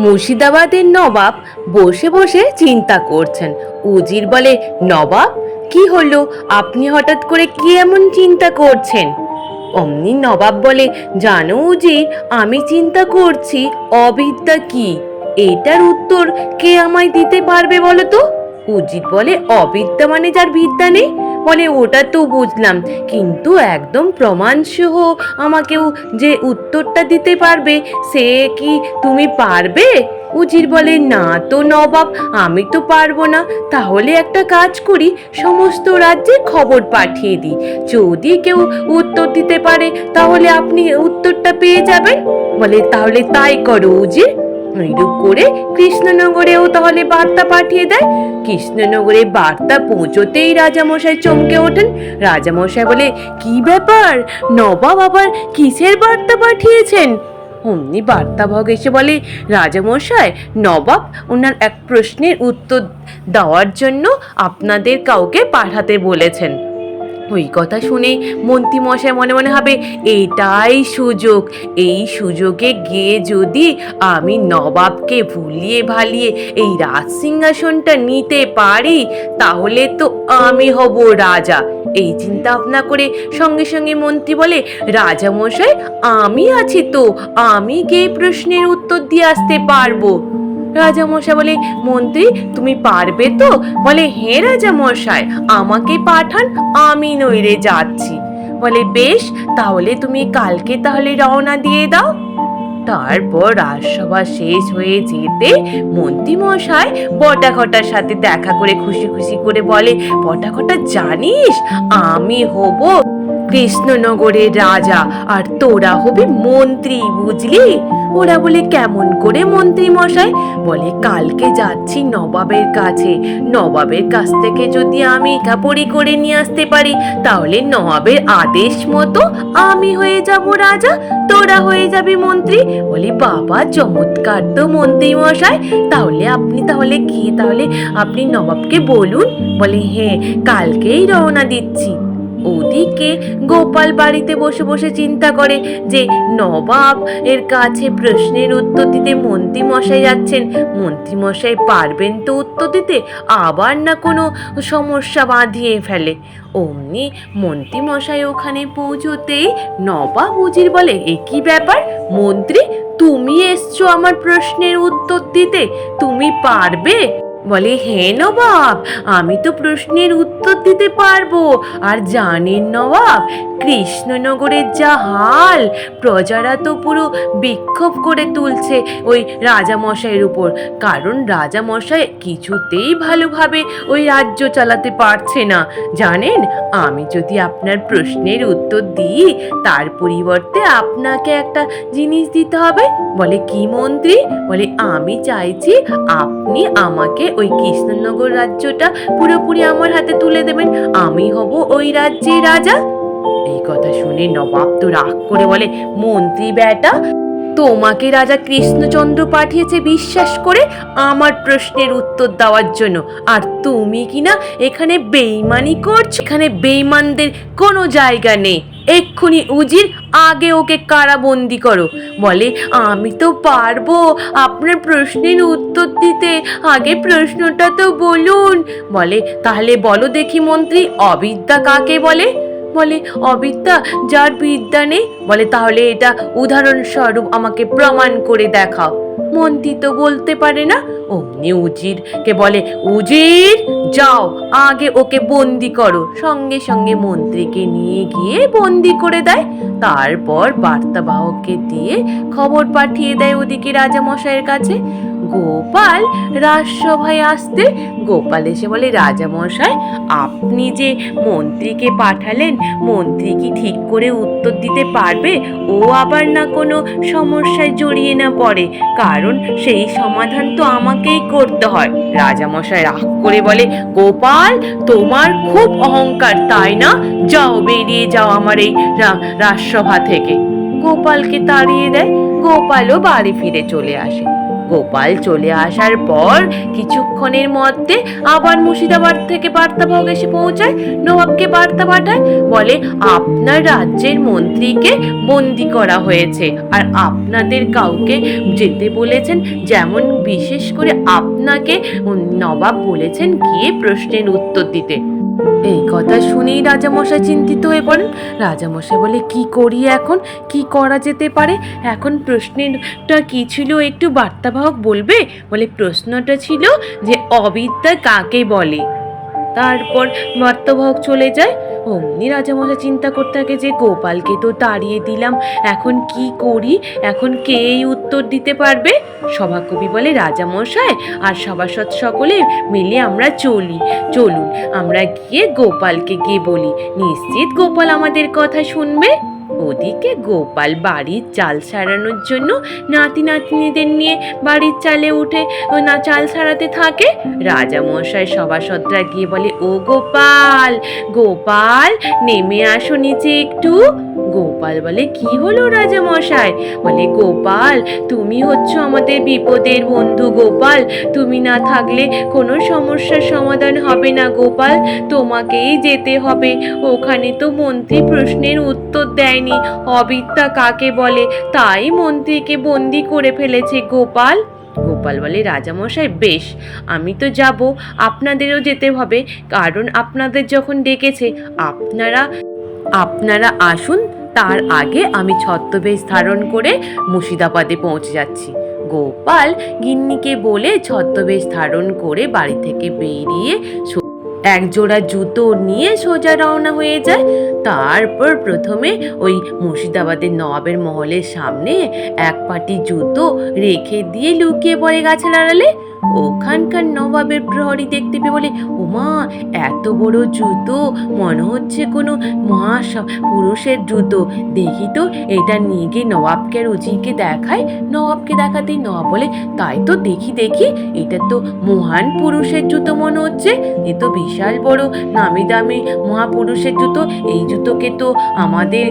মুর্শিদাবাদের নবাব বসে বসে চিন্তা করছেন। উজির বলে, নবাব, কি হলো? আপনি হঠাৎ করে কি এমন চিন্তা করছেন? অমনি নবাব বলে, জানো উজির, আমি চিন্তা করছি অবিদ্যা কি? এটার উত্তর কে আমায় দিতে পারবে বলো তো? উজির বলে, অবিদ্যা মানে যার বিদ্যা নেই? বলে, ওটা তো বুঝলাম। কিন্তু একদম প্রমাণসহ আমাকেও যে উত্তরটা দিতে পারবে, সে কি তুমি পারবে? উজির বলে, না তো নবাব, আমি তো পারব না। তাহলে একটা কাজ করি, সমস্ত রাজ্যে খবর পাঠিয়ে দিই। যদি কেউ উত্তর দিতে পারে, তাহলে আপনি উত্তরটা পেয়ে যাবেন? বলে, তাহলে তাই করো উজির। এইরূপ করে কৃষ্ণনগরেও তাহলে বার্তা পাঠিয়ে দেয়। কৃষ্ণনগরে বার্তা পৌঁছতেই রাজামশাই চমকে ওঠেন। রাজামশাই বলে, কি ব্যাপার? নবাব আবার কিসের বার্তা পাঠিয়েছেন? অমনি বার্তাভগ এসে বলে, রাজামশাই, নবাব ওনার এক প্রশ্নের উত্তর দেওয়ার জন্য আপনাদের কাউকে পাঠাতে বলেছেন। ওই কথা শুনে মন্ত্রীমশাই মনে মনে হবে এটাই সুযোগ। এই সুযোগে গিয়ে যদি আমি নবাবকে ভুলিয়ে ভালিয়ে এই রাজ সিংহাসনটা নিতে পারি, তাহলে তো আমি হব রাজা। এই চিন্তা ভাবনা করে সঙ্গে সঙ্গে মন্ত্রী বলে, রাজামশাই, আমি আছি তো। আমি গিয়ে প্রশ্নের উত্তর দিয়ে আসতে পারব? রাজামশাই বলে, মন্ত্রী, তুমি পারবে তো? বলে হে রাজামশাই, আমাকে পাঠান, আমি নইরে যাচ্ছি। বলে, বেশ, তাহলে তুমি কালকে তাহলে রওনা দিয়ে দাও। তারপর রাজসভা শেষ হয়ে যেতে মন্ত্রীমশাই বটাঘটার সাথে দেখা করে খুশি খুশি করে বলে, বটাঘটা জানিস, আমি হব কৃষ্ণনগরের রাজা, আর তোরা হবি মন্ত্রী, বুঝলি? ওরা বলে, কেমন করে মন্ত্রী মশাই? বলে, কালকে যাচ্ছি নবাবের কাছে। নবাবের কাছ থেকে যদি আমি লেখাপড়ি করে নিয়ে আসতে পারি, তাহলে নবাবের আদেশ মতো আমি হয়ে যাব রাজা, তোরা হয়ে যাবি মন্ত্রী। বলি, বাবা, চমৎকার তো মন্ত্রী মশাই। তাহলে আপনি তাহলে গিয়ে তাহলে আপনি নবাবকে বলুন। বলে হ্যাঁ কালকেই রওনা দিচ্ছি। ওদিকে গোপাল বাড়িতে বসে বসে চিন্তা করে যে নবাব এর কাছে প্রশ্নের উত্তর দিতে মন্ত্রী মশাই যাচ্ছেন। মন্ত্রী মশাই পারবেন তো উত্তর দিতে? আবার না কোনো সমস্যা বাঁধিয়ে ফেলে? অমনি মন্ত্রী মশাই ওখানে পৌঁছতেই নবাব উজির বলে, এ কি ব্যাপার? মন্ত্রী, তুমি এসছো আমার প্রশ্নের উত্তর দিতে? তুমি পারবে? বলে হ্যাঁ নবাব আমি তো প্রশ্নের উত্তর দিতে পারব। আর জানেন নবাব কৃষ্ণনগরের যা হাল, প্রজারা তো পুরো বিক্ষোভ করে তুলছে ওই রাজামশাইয়ের উপর। কারণ রাজামশাই কিছুতেই ভালোভাবে ওই রাজ্য চালাতে পারছে না। জানেন, আমি যদি আপনার প্রশ্নের উত্তর দিই, তার পরিবর্তে আপনাকে একটা জিনিস দিতে হবে। বলে, কি মন্ত্রী? বলে, আমি চাইছি আপনি আমাকে ওই কৃষ্ণনগর রাজ্যটা পুরোপুরি আমার হাতে তুলে দেবেন। আমি হব ওই রাজ্যের রাজা। এই কথা শুনে নবাব তো রাগ করে বলে, মন্ত্রী বেটা, তোমাকে রাজা কৃষ্ণচন্দ্র পাঠিয়েছে বিশ্বাস করে আমার প্রশ্নের উত্তর দেওয়ার জন্য। আর তুমি কিনা এখানে বেইমানি করছ? এখানে বেইমানদের কোনো জায়গা নেই। এক্ষুনি উজির, আগে ওকে কারাবন্দি করো। বলে, আমি তো পারব আপনার প্রশ্নের উত্তর দিতে। আগে প্রশ্নটা তো বলুন। বলে, তাহলে বলো দেখি মন্ত্রী, অবিদ্যা কাকে বলে? বলে, অবিদ্যা, যার বিদ্যা নেই? বলে, তাহলে এটা উদাহরণস্বরূপ আমাকে প্রমাণ করে দেখাও। মন্ত্রী তো বলতে পারে না। অমনি উজিরকে বলে, উজির, যাও, আগে ওকে বন্দি করো। সঙ্গে সঙ্গে মন্ত্রীকে নিয়ে গিয়ে বন্দি করে দেয়। তারপর বার্তাবাহককে দিয়ে খবর পাঠিয়ে দেয় ওদিকে রাজামশাইয়ের কাছে। গোপাল রাজসভায় আসতে গোপাল এসে বলে, রাজামশাই, আপনি যে মন্ত্রীকে পাঠালেন, মন্ত্রী কি ঠিক করে উত্তর দিতে পারবে? ও আবার না কোনো সমস্যায় জড়িয়ে না পড়ে। কারণ সেই সমাধান তো আমাকেই করতে হয়। রাজামশাই রাগ করে বলে, গোপাল, তোমার খুব অহংকার, তাই না? যাও, বেরিয়ে যাও আমার এই রাজসভা থেকে। গোপালকে তাড়িয়ে দেয়, গোপালও বাড়ি ফিরে চলে আসে। গোপাল চলে আসার পর কিছুক্ষণের মধ্যে আবার মুর্শিদাবাদ থেকে বার্তাবাহক এসে পৌঁছায়, নবাবকে বার্তা পাঠায়, বলে আপনার রাজ্যের মন্ত্রীকে বন্দি করা হয়েছে আর আপনাদের কাউকে যেতে বলেছেন, যেমন বিশেষ করে আপনাকে নবাব বলেছেন গিয়ে প্রশ্নের উত্তর দিতে। এই কথা শুনেই রাজামশাই চিন্তিত হয়ে পড়েন। রাজামশাই বলে, কি করি এখন? কি করা যেতে পারে? এখন প্রশ্নটা কি ছিল? একটু বার্তাবাহক বলবে? বলে, প্রশ্নটা ছিল যে অবিদ্যা কাকে বলে? তারপর বার্তাবাহক চলে যায়। অমনি রাজামশা চিন্তা করতে থাকে যে, গোপালকে তো তাড়িয়ে দিলাম, এখন কি করি? এখন কে এই উত্তর দিতে পারবে? সভাকবি বলে, রাজামশাই আর সভাসদ সকলে মিলে আমরা চলি। চলুন, আমরা গিয়ে গোপালকে গিয়ে বলি। নিশ্চিত গোপাল আমাদের কথা শুনবে? ওদিকে গোপাল বাড়ির চাল সারানোর জন্য নাতি নাতনিদের নিয়ে বাড়ির চালে উঠে না চাল সারাতে থাকে? রাজামশাই সভাসদরা গিয়ে বলে, ও গোপাল গোপাল, নেমে আসো নিচে একটু। গোপাল বলে, কি হলো রাজামশাই বলে, গোপাল, তুমি হচ্ছ আমাদের বিপদের বন্ধু গোপাল। তুমি না থাকলে কোনো সমস্যার সমাধান হবে না গোপাল। তোমাকেই যেতে হবে। ওখানে তো মন্ত্রী প্রশ্নের উত্তর দেয়নি। অবিদ্যা কাকে বলে? তাই মন্ত্রীকে বন্দি করে ফেলেছে গোপাল। গোপাল বলে রাজামশাই বেশ, আমি তো যাব। আপনাদেরও যেতে হবে। কারণ আপনাদের যখন ডেকেছে, আপনারা আপনারা আসুন তার আগে আমি ছদ্মবেশ ধারণ করে মুর্শিদাবাদে পৌঁছে যাচ্ছি। গোপাল গিন্নিকে বলে ছদ্মবেশ ধারণ করে বাড়ি থেকে বেরিয়ে সো- এক জোড়া জুতো নিয়ে সোজা রওনা হয়ে যায়। তারপর প্রথমে ওই মুর্শিদাবাদের নবাবের মহলের সামনে এক পাটি জুতো রেখে দিয়ে লুকিয়ে পড়ে গাছের আড়ালে। ওখানকার নবাবের প্রহরী দেখতে পেয়ে বলে, ওমা, এত বড় জুতো। মনে হচ্ছে কোনো মহা স- পুরুষের জুতো। দেখি তো, এটা নিয়ে গিয়ে নবাবকে আর দেখায়। নবাবকে দেখাতেই নবাব বলে, তাই তো দেখি দেখি। এটা তো মহান পুরুষের জুতো মনে হচ্ছে। এ তো বিশাল বড়, নামি দামি মহাপুরুষের জুতো। এই জুতোকে তো আমাদের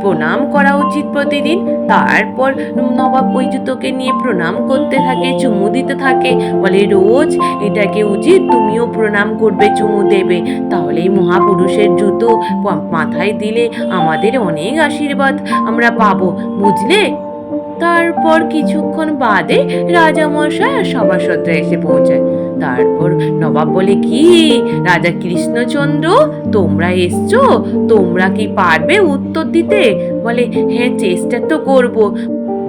প্রণাম করা উচিত প্রতিদিন। তারপর নবাব ওই জুতোকে নিয়ে প্রণাম করতে থাকে, চুমু দিতে থাকে। বলে, রোজ এটাকে উচিত তুমিও প্রণাম করবে, চুমু দেবে। তাহলে মহাপুরুষের জুতো মাথায় দিলে আমাদের অনেক আশীর্বাদ আমরা পাবো, বুঝলে? তারপর কিছুক্ষণ বাদে রাজামশাই আর সভাসদরা এসে পৌঁছায়। তারপর নবাব বলে, কি? রাজা কৃষ্ণচন্দ্র, তোমরা এসছো? তোমরা কি পারবে উত্তর দিতে? বলে হ্যাঁ চেষ্টা তো করব।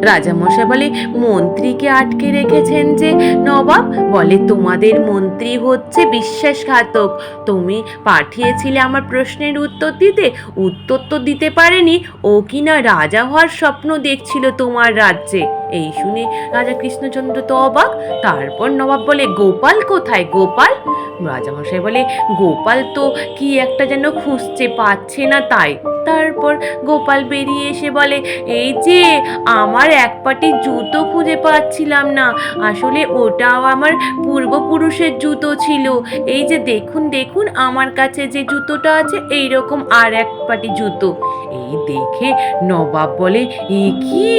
রাজামশাই বলে, মন্ত্রীকে আটকে রেখেছেন যে? নবাব বলে, তোমাদের মন্ত্রী হচ্ছে বিশ্বাসঘাতক। তুমি পাঠিয়েছিলে আমার প্রশ্নের উত্তর দিতে। উত্তর তো দিতে পারেনি। ও কিনা রাজা হওয়ার স্বপ্ন দেখছিল তোমার রাজ্যে। এই শুনে রাজা কৃষ্ণচন্দ্র তো অবাক। তারপর নবাব বলে, গোপাল কোথায়? গোপাল? রাজামশাই বলে, গোপাল তো কি একটা যেন খুঁজছে পাচ্ছে না তাই। তারপর গোপাল বেরিয়ে এসে বলে, এই যে, আমার এক পাটি জুতো খুঁজে পাচ্ছিলাম না। আসলে ওটাও আমার পূর্বপুরুষের জুতো ছিল। এই যে দেখুন দেখুন, আমার কাছে যে জুতোটা আছে এই রকম আর এক পাটি জুতো। এই দেখে নবাব বলে, এ কি?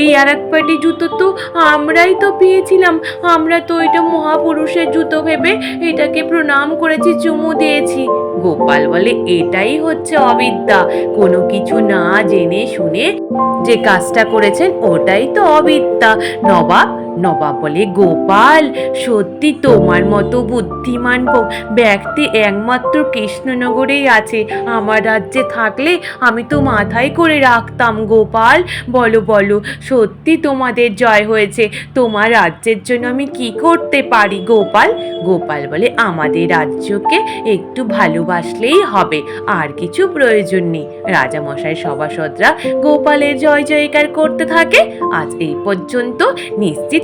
এই আর এক পাটি জুতো তো আমরাই তো পেয়েছিলাম। আমরা তো এটা মহাপুরুষের জুতো ভেবে এটাকে প্রণাম করেছি, চুমু দিয়েছি। গোপাল বলে, এটাই হচ্ছে অবিদ্যা। কোনো কিছু না জেনে শুনে যে কাজটা করেছেন, ওটাই তো অবিদ্যা। নবাব নবাব বলে গোপাল, সত্যি তোমার মতো বুদ্ধিমান ব্যক্তি একমাত্র কৃষ্ণনগরেই আছে। আমার রাজ্যে থাকলে আমি তো মাথায় করে রাখতাম, গোপাল। বলো বলো, সত্যি তোমাদের জয় হয়েছে। তোমার রাজ্যের জন্য আমি কি করতে পারি, গোপাল? গোপাল বলে, আমাদের রাজ্যকে একটু ভালোবাসলেই হবে, আর কিছু প্রয়োজন নেই। রাজামশাই, সভাসদরা গোপালের জয় জয়কার করতে থাকে। আজ এই পর্যন্ত নিশ্চিত